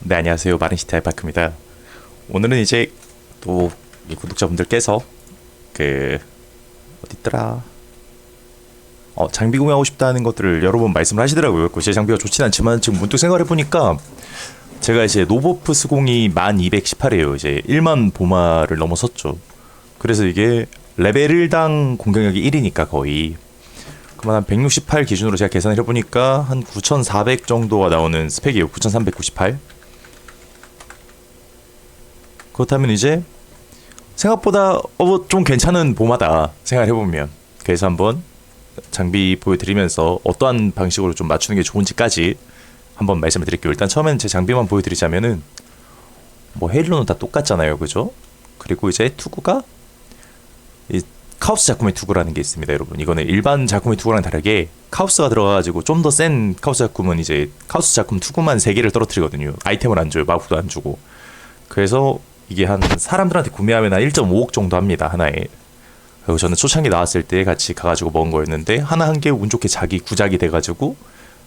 네 안녕하세요. 마린시티 알파크입니다. 오늘은 이제 또이 구독자분들께서 그 어딨더라? 어 장비 구매하고 싶다는 것들을 여러 번 말씀을 하시더라고요. 그제 장비가 좋진 않지만 지금 문득 생각을 해보니까 제가 이제 노보프 스공이 1218이에요. 이제 1만 보마를 넘어섰죠. 그래서 이게 레벨 1당 공격력이 1이니까 거의. 그러면 한168 기준으로 제가 계산을 해보니까 한 9400 정도가 나오는 스펙이에요. 9398 그렇다면 이제 생각보다 어 좀 괜찮은 보마다 생각을 해보면 그래서 한번 장비 보여드리면서 어떠한 방식으로 좀 맞추는 게 좋은지까지 한번 말씀을 드릴게요. 일단 처음엔 제 장비만 보여드리자면은 뭐 헤일로는 다 똑같잖아요. 그죠? 그리고 이제 투구가 이 카우스 작품의 투구라는 게 있습니다 여러분. 이거는 일반 작품의 투구랑 다르게 카우스가 들어가가지고 좀 더 센 카우스 작품은 이제 카우스 작품 투구만 3개를 떨어뜨리거든요. 아이템을 안 줘요. 마법도 안 주고. 그래서 이게 한 사람들한테 구매하면 한 1.5억 정도 합니다 하나에. 그리고 저는 초창기 나왔을 때 같이 가가지고 먹은 거였는데 하나 한 개 운 좋게 자기 구작이 돼가지고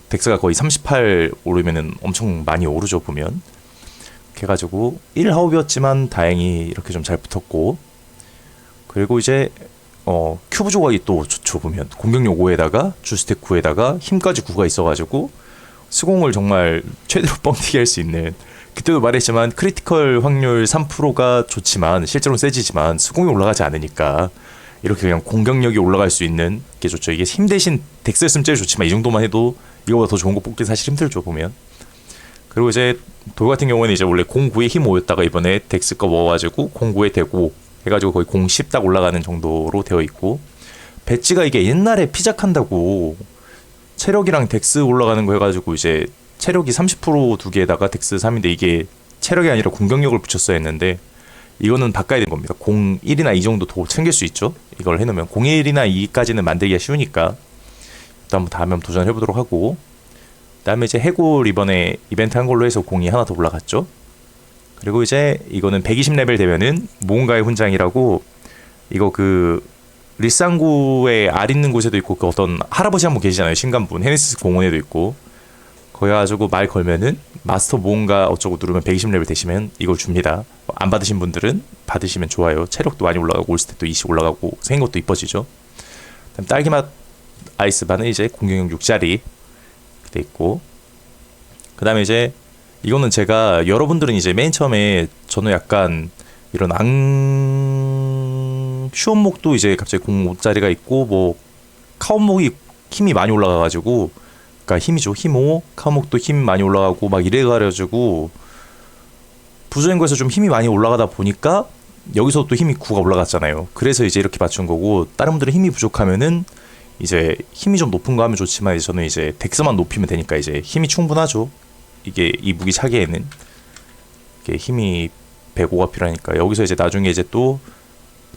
덱스가 거의 38 오르면은 엄청 많이 오르죠 보면. 그래가지고 1하업이었지만 다행히 이렇게 좀 잘 붙었고. 그리고 이제 어 큐브 조각이 또 좋죠 보면. 공격력 5에다가 주스택 9에다가 힘까지 9가 있어가지고 수공을 정말 최대로 뻥튀기 할 수 있는 그때도 말했지만 크리티컬 확률 3%가 좋지만 실제로는 세지지만 수공이 올라가지 않으니까 이렇게 그냥 공격력이 올라갈 수 있는 게 좋죠. 이게 힘 대신 덱스였으면 제일 좋지만 이 정도만 해도 이거보다 더 좋은 거 뽑기 사실 힘들죠 보면. 그리고 이제 돌 같은 경우는 이제 원래 09에 힘 5였다가 이번에 덱스 거 먹어가지고 09에 되고 해가지고 거의 010 딱 올라가는 정도로 되어 있고 배지가 이게 옛날에 피작한다고 체력이랑 덱스 올라가는 거 해가지고 이제 체력이 30%두 개에다가 덱스 3인데 이게 체력이 아니라 공격력을 붙였어야 했는데 이거는 바꿔야 되는 겁니다. 01이나 2 정도 더 챙길 수 있죠. 이걸 해놓으면 01이나 2까지는 만들기가 쉬우니까 일단 한번 다음에 도전해 보도록 하고 그다음에 이제 해골 이번에 이벤트 한 걸로 해서 공이 하나 더 올라갔죠. 그리고 이제 이거는 120레벨 되면은 모험가의 훈장이라고 이거 그 리쌍구에 알 있는 곳에도 있고 그 어떤 할아버지 한 분 계시잖아요 신간분 헤네시스 공원에도 있고 거기 가지고 말 걸면은 마스터 모험가 어쩌고 누르면 120레벨 되시면 이걸 줍니다. 안 받으신 분들은 받으시면 좋아요. 체력도 많이 올라가고 올스탯도 20 올라가고 생긴 것도 이뻐지죠. 그다음 딸기맛 아이스바는 이제 공격력 6짜리 돼 있고 그 다음에 이제 이거는 제가 여러분들은 이제 맨 처음에 저는 약간 이런 앙 슈원목도 이제 갑자기 05짜리가 있고 뭐 카운목이 힘이 많이 올라가가지고 그러니까 힘이죠 힘 5, 카운목도 힘 많이 올라가고 막 이래가지고 부조행거에서 좀 힘이 많이 올라가다 보니까 여기서 또 힘이 9가 올라갔잖아요. 그래서 이제 이렇게 맞춘 거고 다른 분들은 힘이 부족하면은 이제 힘이 좀 높은 거 하면 좋지만 이제 저는 이제 덱스만 높이면 되니까 이제 힘이 충분하죠. 이게 이 무기 차기에는 이게 힘이 105가 필요하니까 여기서 이제 나중에 이제 또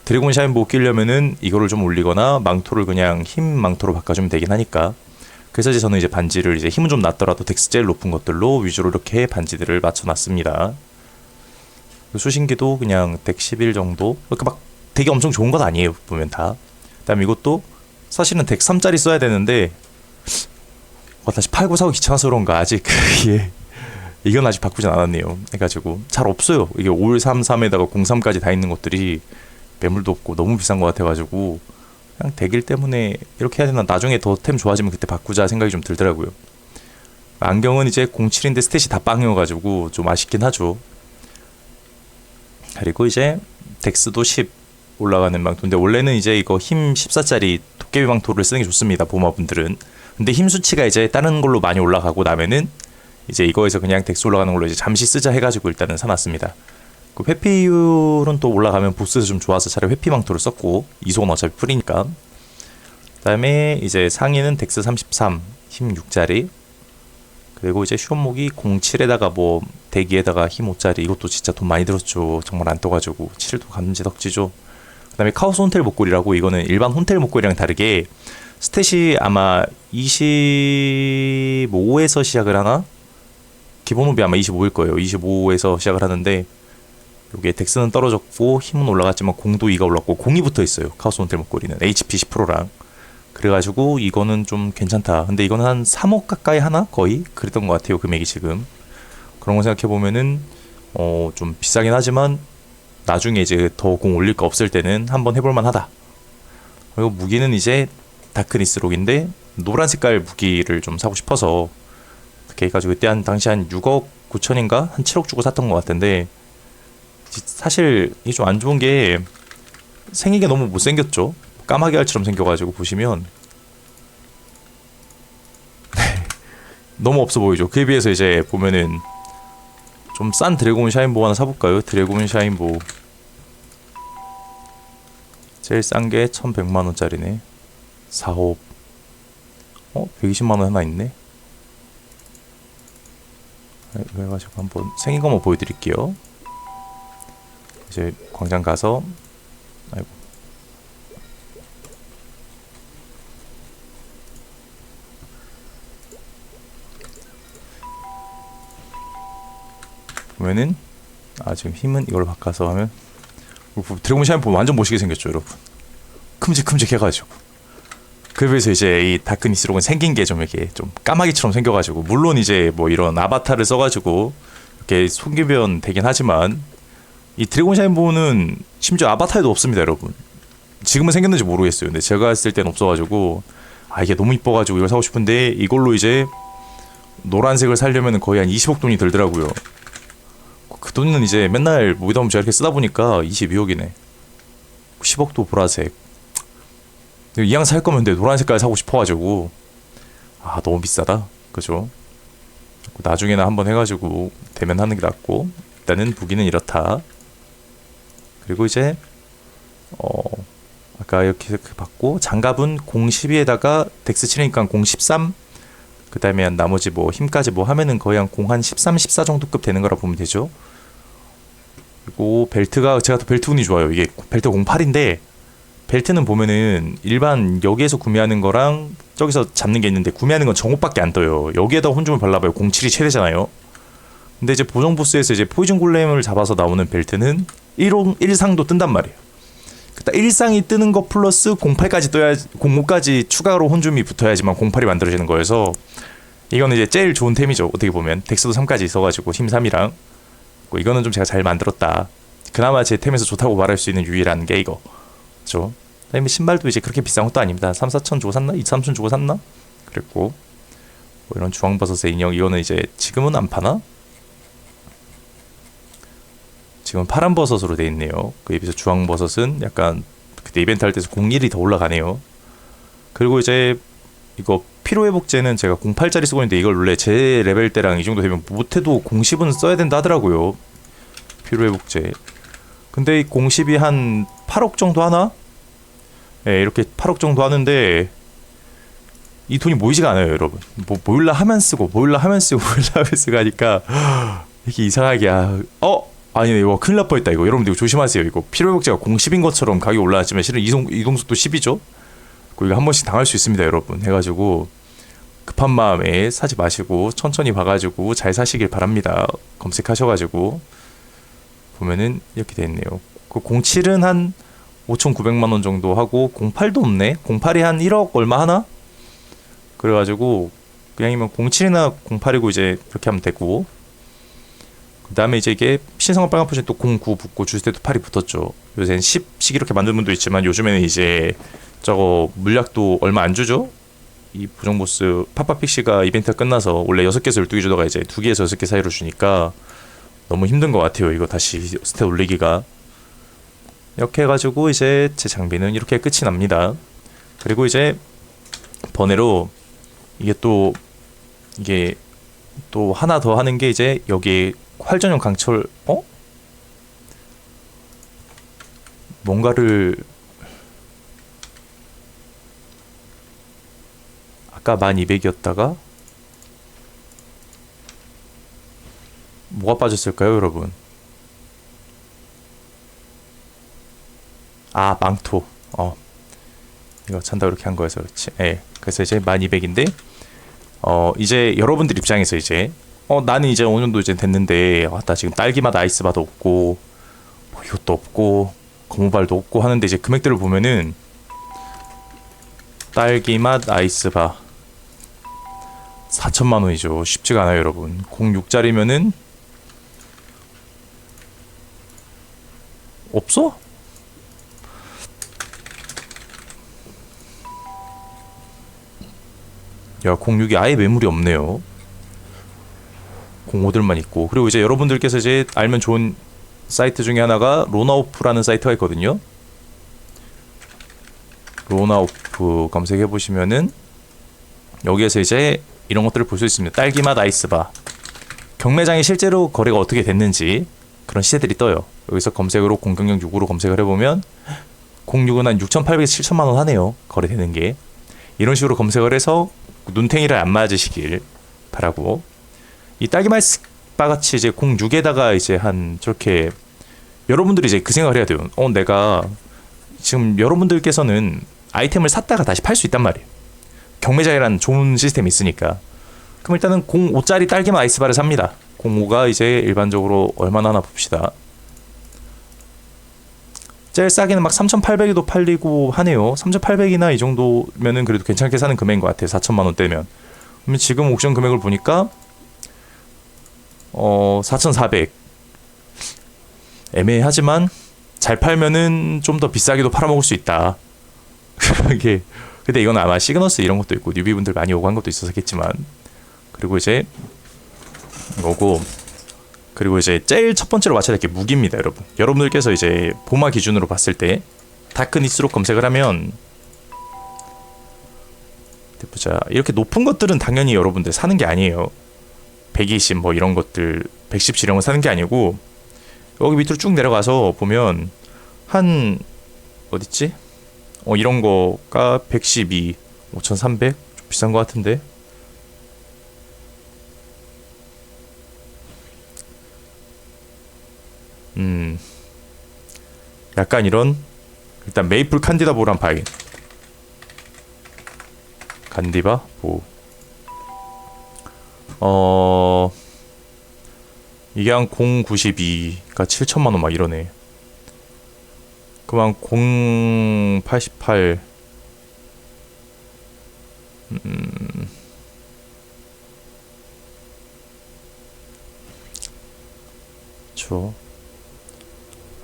드래곤 샤인보 끼려면은 이거를 좀 올리거나 망토를 그냥 힘 망토로 바꿔주면 되긴 하니까 그래서 이제 저는 이제 반지를 이제 힘은 좀 낮더라도 덱스 제일 높은 것들로 위주로 이렇게 반지들을 맞춰놨습니다. 그 수신기도 그냥 덱 11 정도 그러니까 막 되게 엄청 좋은 건 아니에요 보면 다. 그다음 에 이것도 사실은 덱 3짜리 써야 되는데 어, 다시 팔고 사고 귀찮아서 그런가 아직 그게 이건 아직 바꾸진 않았네요. 해가지고 잘 없어요. 이게 533에다가 03까지 다 있는 것들이 매물도 없고 너무 비싼 것 같아가지고 그냥 대길 때문에 이렇게 해야 되나 나중에 더 템 좋아지면 그때 바꾸자 생각이 좀 들더라고요. 안경은 이제 07인데 스탯이 다 빵이어가지고 좀 아쉽긴 하죠. 그리고 이제 덱스도 10 올라가는 망토인데 원래는 이제 이거 힘 14짜리 도깨비 망토를 쓰는 게 좋습니다. 보마분들은. 근데 힘 수치가 이제 다른 걸로 많이 올라가고 나면은 이제 이거에서 그냥 덱스 올라가는 걸로 이제 잠시 쓰자 해가지고 일단은 사놨습니다. 그 회피율은 또 올라가면 보스에서 좀 좋아서 차라리 회피 망토를 썼고 이속은 어차피 풀이니까. 그다음에 이제 상의는 덱스 33, 힘 6짜리. 그리고 이제 슈원목이 07에다가 뭐 대기에다가 힘 5짜리 이것도 진짜 돈 많이 들었죠. 정말 안 떠가지고 7도 감지덕지죠. 그다음에 카오스 혼텔 목걸이라고 이거는 일반 혼텔 목걸이랑 다르게 스탯이 아마 25에서 시작을 하나? 기본 옵이 아마 25일 거예요. 25에서 시작을 하는데 요게 덱스는 떨어졌고 힘은 올라갔지만 공도 2가 올랐고 공이 붙어 있어요. 카오스 혼텔 목걸이는 HP 10%랑 그래가지고 이거는 좀 괜찮다. 근데 이거는 한 3억 가까이 하나 거의 그랬던 것 같아요. 금액이 지금 그런 거 생각해 보면은 어 좀 비싸긴 하지만 나중에 이제 더 공 올릴 거 없을 때는 한번 해볼 만하다. 그리고 무기는 이제 다크니스록인데 노란 색깔 무기를 좀 사고 싶어서 그렇게 해가지고 그때 한 당시 한 6억 9천인가 한 7억 주고 샀던 것 같은데 지- 사실 이게 좀 안 좋은 게 생긴 게 너무 못생겼죠. 까마귀 알처럼 생겨가지고 보시면 너무 없어 보이죠. 그에 비해서 이제 보면은 좀 싼 드래곤 샤인보 하나 사볼까요? 드래곤 샤인보 제일 싼 게 1100만 원짜리네 4호 어? 120만 원 하나 있네 네, 이거 해가지고 한번 생긴 것만 보여드릴게요 이제 광장 가서 아이고. 보면은 아 지금 힘은 이걸로 바꿔서 하면 어, 드래곤 샤인 보면 완전 멋있게 생겼죠 여러분. 큼직큼직해가지고. 비해서 이제 이 다크니스록은 생긴 게 좀 이렇게 좀 까마귀처럼 생겨가지고 물론 이제 뭐 이런 아바타를 써가지고 이렇게 손기변 되긴 하지만 이 드래곤 샤인보는 심지어 아바타에도 없습니다 여러분. 지금은 생겼는지 모르겠어요. 근데 제가 했을 땐 없어가지고 아 이게 너무 이뻐가지고 이걸 사고 싶은데 이걸로 이제 노란색을 살려면 거의 한 20억 돈이 들더라고요. 그 돈은 이제 맨날 모이다 보면 이렇게 쓰다 보니까 22억이네. 10억도 보라색. 이왕 살 거면 근데 노란 색깔 사고 싶어가지고 아 너무 비싸다. 그죠? 나중에는 한번 해가지고 되면 하는 게 낫고 일단은 무기는 이렇다 그리고 이제 어 아까 이렇게 그 받고 장갑은 012에다가 덱스 7이니까 013 그 다음에 나머지 뭐 힘까지 뭐 하면은 거의 한 0 한 13, 14 정도급 되는 거라 보면 되죠 그리고 벨트가 제가 또 벨트 운이 좋아요 이게 벨트 08인데 벨트는 보면은 일반 여기에서 구매하는 거랑 저기서 잡는 게 있는데 구매하는 건 정옷밖에 안 떠요. 여기에다 혼줌을 발라봐요. 07이 최대잖아요. 근데 이제 보정 보스에서 이제 포이즌 골렘을 잡아서 나오는 벨트는 1호 1상도 뜬단 말이에요. 그다 1상이 뜨는 거 플러스 08까지 떠야 05까지 추가로 혼줌이 붙어야지만 08이 만들어지는 거여서 이거는 이제 제일 좋은 템이죠. 어떻게 보면 덱스도 3까지 있어가지고 힘 3이랑 이거는 좀 제가 잘 만들었다. 그나마 제 템에서 좋다고 말할 수 있는 유일한 게 이거. 그죠? 그다음에 신발도 이제 그렇게 비싼 것도 아닙니다. 3, 4천 주고 샀나? 2, 3천 주고 샀나? 그랬고 뭐 이런 주황버섯의 인형 이거는 이제 지금은 안 파나? 지금 파란 버섯으로 돼 있네요. 그에 비해서 주황 버섯은 약간 그때 이벤트 할 때서 01이 더 올라가네요. 그리고 이제 이거 피로 회복제는 제가 08짜리 쓰고 있는데 이걸 원래 제 레벨 때랑 이 정도 되면 못해도 010은 써야 된다 하더라고요. 피로 회복제. 근데 이 010이 한 8억 정도 하나? 예, 이렇게 8억 정도 하는데 이 돈이 모이지가 않아요, 여러분. 뭐 모일라 하면 쓰고 모일라 하면 쓰고 모일라 하면 쓰고 하니까 이게 이상하게 아, 어 아니네 이거 큰일 날 뻔했다 이거 여러분들 이거 조심하세요 이거 필요회복제가 010인 것처럼 가격이 올라왔지만 실은 이동 이동속도 10이죠. 이거 한 번씩 당할 수 있습니다, 여러분. 해가지고 급한 마음에 사지 마시고 천천히 봐가지고 잘 사시길 바랍니다. 검색하셔가지고 보면은 이렇게 돼 있네요. 그 07은 한 5,900만 원 정도 하고 08도 없네. 08이 한 1억 얼마 하나? 그래가지고 그냥이면 07이나 08이고 이제 그렇게 하면 되고 그 다음에 이제 이게 신성한 빨간 포션 또 09 붙고 주스 때도 8이 붙었죠. 요새는 10씩 이렇게 만든 분도 있지만 요즘에는 이제 저거 물약도 얼마 안 주죠. 이 부정 보스 파파픽시가 이벤트가 끝나서 원래 6개에서 12개 주다가 이제 2개에서 6개 사이로 주니까 너무 힘든 것 같아요. 이거 다시 스탯 올리기가. 이렇게 해가지고 이제 제 장비는 이렇게 끝이 납니다. 그리고 이제 번외로 이게 또 이게 또 하나 더 하는 게 이제 여기 활전용 강철 어? 뭔가를 아까 1200이었다가 뭐가 빠졌을까요, 여러분? 아 망토 어 이거 찬다 이렇게 한 거여서 그렇지 예 그래서 이제 1200인데 어 이제 여러분들 입장에서 이제 어 나는 이제 어느 정도 이제 됐는데 아, 나 지금 딸기맛 아이스바도 없고 뭐 이것도 없고 고무발도 없고 하는데 이제 금액대를 보면은 딸기맛 아이스바 4천만 원이죠. 쉽지가 않아요, 여러분. 06짜리면은 없어? 야, 06이 아예 매물이 없네요. 05들만 있고. 그리고 이제 여러분들께서 이제 알면 좋은 사이트 중에 하나가 로나오프라는 사이트가 있거든요. 로나오프 검색해 보시면은 여기에서 이제 이런 것들을 볼 수 있습니다. 딸기맛 아이스바. 경매장이 실제로 거래가 어떻게 됐는지 그런 시세들이 떠요. 여기서 검색으로 공격력 6으로 검색을 해보면 06은 한 6,800에서 7천만 원 하네요. 거래되는 게. 이런 식으로 검색을 해서 눈탱이를 안 맞으시길 바라고 이 딸기맛바 같이 이제 06에다가 이제 한 저렇게 여러분들이 이제 그 생각을 해야 돼요. 어 내가 지금 여러분들께서는 아이템을 샀다가 다시 팔 수 있단 말이에요. 경매장이라는 좋은 시스템이 있으니까. 그럼 일단은 05짜리 딸기맛 아이스바를 삽니다. 05가 이제 일반적으로 얼마나 하나 봅시다. 제일 싸게는 막 3,800에도 팔리고 하네요. 3,800이나 이 정도면은 그래도 괜찮게 사는 금액인 것 같아요. 4천만 원대면. 그러면 지금 옥션 금액을 보니까 어 4,400. 애매하지만 잘 팔면은 좀 더 비싸게도 팔아먹을 수 있다. 이게 근데 이건 아마 시그너스 이런 것도 있고 뉴비분들 많이 오고 한 것도 있어서겠지만 그리고 이제 이거고 그리고 이제 제일 첫 번째로 맞춰야 될 게 무기입니다, 여러분. 여러분들께서 이제 보마 기준으로 봤을 때 다크니스로 검색을 하면 보자. 이렇게 높은 것들은 당연히 여러분들 사는 게 아니에요. 120 뭐 이런 것들 117 이런 거 사는 게 아니고 여기 밑으로 쭉 내려가서 보면 한 어딨지? 어 이런 거가 112 5300 좀 비싼 거 같은데 음 약간 이런 일단 메이플 칸디다 보란 봐야겠 간디바 보. 어 이게 한 092가 7천만 원 막 이러네. 그만 088 음. 저.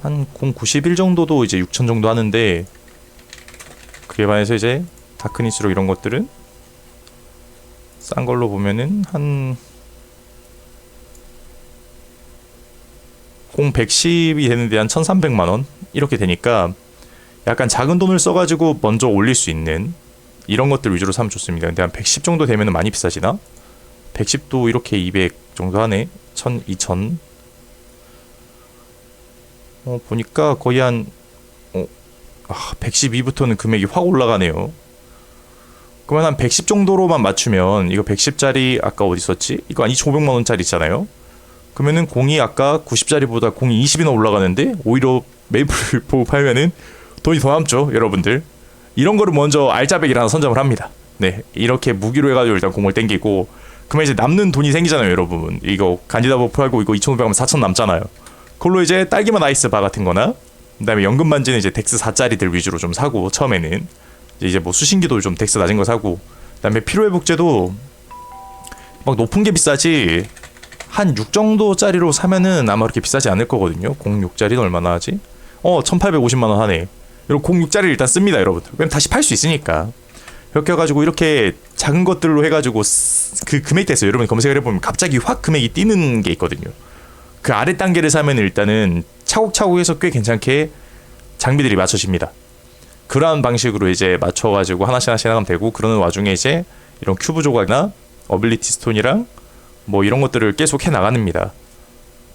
한091 정도도 이제 6천 정도 하는데 그에 반해서 이제 다크니스로 이런 것들은 싼 걸로 보면은 한 0110이 되는데 한 1300만 원 이렇게 되니까 약간 작은 돈을 써가지고 먼저 올릴 수 있는 이런 것들 위주로 사면 좋습니다. 근데 한 110 정도 되면 많이 비싸지나? 110도 이렇게 200 정도 하네. 1000, 2000 어, 보니까 거의 한 어, 아, 112부터는 금액이 확 올라가네요. 그러면 한 110 정도로만 맞추면 이거 110짜리 아까 어디 있었지? 이거 한 2,500만 원짜리 있잖아요. 그러면은 공이 아까 90짜리보다 공이 20이나 올라가는데 오히려 메이플 보고 팔면은 돈이 더 남죠, 여러분들. 이런 거를 먼저 알짜배기를 하나 선점을 합니다. 네, 이렇게 무기로 해가지고 일단 공을 땡기고 그러면 이제 남는 돈이 생기잖아요, 여러분. 이거 간지다버 팔고 이거 2,500하면 4,000 남잖아요. 그걸로 이제 딸기맛 아이스 바 같은 거나 그다음에 연금 반지는 이제 덱스 4짜리들 위주로 좀 사고 처음에는 이제 뭐 수신기도 좀 덱스 낮은 거 사고 그다음에 피로 회복제도 막 높은 게 비싸지 한 6 정도짜리로 사면은 아마 그렇게 비싸지 않을 거거든요. 06짜리는 얼마나 하지? 어, 1850만 원 하네. 이런 06짜리 일단 씁니다, 여러분들. 왜냐면 다시 팔 수 있으니까. 이렇게 해가지고 이렇게 작은 것들로 해가지고 그 금액대에서 여러분 검색을 해보면 갑자기 확 금액이 뛰는 게 있거든요. 그 아래 단계를 사면 일단은 차곡차곡 해서 꽤 괜찮게 장비들이 맞춰집니다. 그러한 방식으로 이제 맞춰가지고 하나씩 하나씩 나가면 되고 그러는 와중에 이제 이런 큐브 조각이나 어빌리티 스톤이랑 뭐 이런 것들을 계속 해 나갑니다.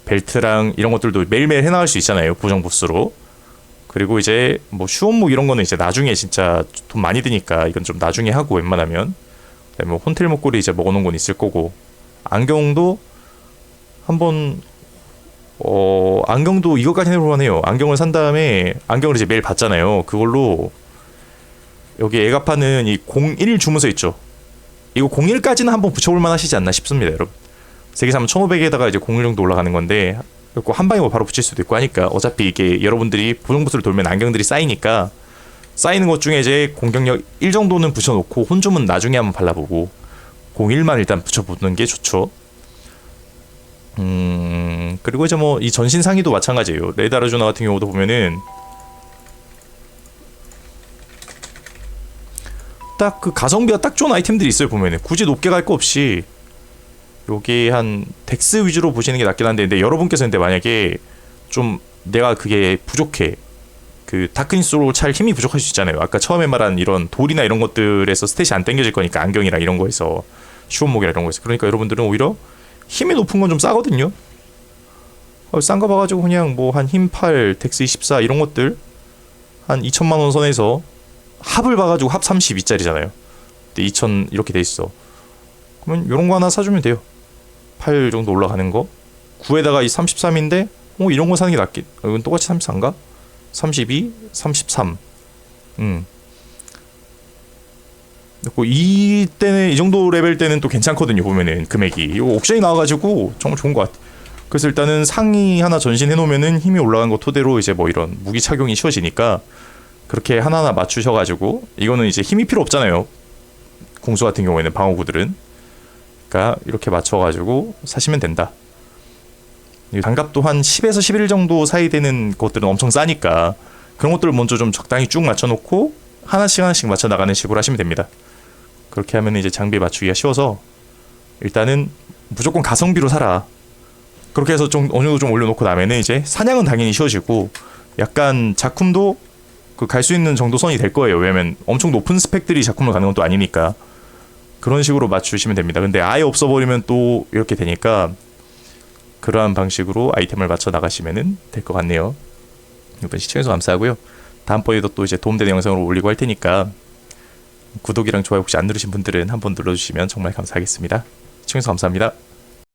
벨트랑 이런 것들도 매일매일 해 나갈 수 있잖아요. 보정 보스로. 그리고 이제 뭐 슈원목 이런 거는 이제 나중에 진짜 돈 많이 드니까 이건 좀 나중에 하고 웬만하면 그다음에 뭐 혼텔 목걸이 이제 먹어놓은 건 있을 거고 안경도 한번 어 안경도 이것까지 해볼만 해요. 안경을 산 다음에 안경을 이제 매일 봤잖아요. 그걸로 여기 애가 파는 이 01 주문서 있죠. 이거 01까지는 한번 붙여볼만 하시지 않나 싶습니다, 여러분. 세계 사면 1500에다가 이제 01 정도 올라가는 건데 한 방에 뭐 바로 붙일 수도 있고 하니까 어차피 이게 여러분들이 보정부스를 돌면 안경들이 쌓이니까 쌓이는 것 중에 이제 공격력 1 정도는 붙여놓고 혼줌은 나중에 한번 발라보고 01만 일단 붙여보는 게 좋죠. 음 그리고 이제 뭐 이 전신 상의도 마찬가지예요. 레다르주나 같은 경우도 보면은 딱 그 가성비가 딱 좋은 아이템들이 있어요 보면은 굳이 높게 갈 거 없이 요게 한 덱스 위주로 보시는 게 낫긴 한데 근데 여러분께서 근데 만약에 좀 내가 그게 부족해 그 다크니스로 찰 힘이 부족할 수 있잖아요. 아까 처음에 말한 이런 돌이나 이런 것들에서 스탯이 안 땡겨질 거니까 안경이랑 이런 거에서 슈원목이랑 이런 거에서. 그러니까 여러분들은 오히려 힘이 높은 건 좀 싸거든요. 어, 싼거 봐가지고 그냥 뭐 한 힘 8, 덱스 24 이런 것들 한 2천만 원 선에서 합을 봐가지고 합 32짜리잖아요. 근데 2천 이렇게 돼 있어. 그러면 요런 거 하나 사주면 돼요 8 정도 올라가는 거? 9에다가 이 33인데 어 이런 거 사는 게 낫겠 어, 이건 똑같이 34인가? 32, 33 음. 이 때는 이 정도 레벨 때는 또 괜찮거든요 보면은 금액이. 이거 옥션이 나와가지고 정말 좋은 것 같아 그래서 일단은 상의 하나 전신해 놓으면은 힘이 올라간 거 토대로 이제 뭐 이런 무기 착용이 쉬워지니까 그렇게 하나하나 맞추셔가지고 이거는 이제 힘이 필요 없잖아요. 공수 같은 경우에는 방어구들은 그러니까 이렇게 맞춰가지고 사시면 된다. 이 단값도 한 10에서 11 정도 사이 되는 것들은 엄청 싸니까 그런 것들을 먼저 좀 적당히 쭉 맞춰놓고 하나씩 하나씩 맞춰 나가는 식으로 하시면 됩니다. 그렇게 하면 이제 장비 맞추기가 쉬워서 일단은 무조건 가성비로 사라. 그렇게 해서 좀 어느 정도 좀 올려놓고 나면은 이제 사냥은 당연히 쉬워지고 약간 작품도 그 갈 수 있는 정도 선이 될 거예요. 왜냐면 엄청 높은 스펙들이 작품을 가는 건또 아니니까 그런 식으로 맞추시면 됩니다. 근데 아예 없어 버리면 또 이렇게 되니까 그러한 방식으로 아이템을 맞춰 나가시면은 될것 같네요. 이번 시청해서 감사하고요. 다음번에도 또 이제 도움되는 영상으로 올리고 할 테니까 구독이랑 좋아요 혹시 안 누르신 분들은 한번 눌러주시면 정말 감사하겠습니다. 시청해서 감사합니다.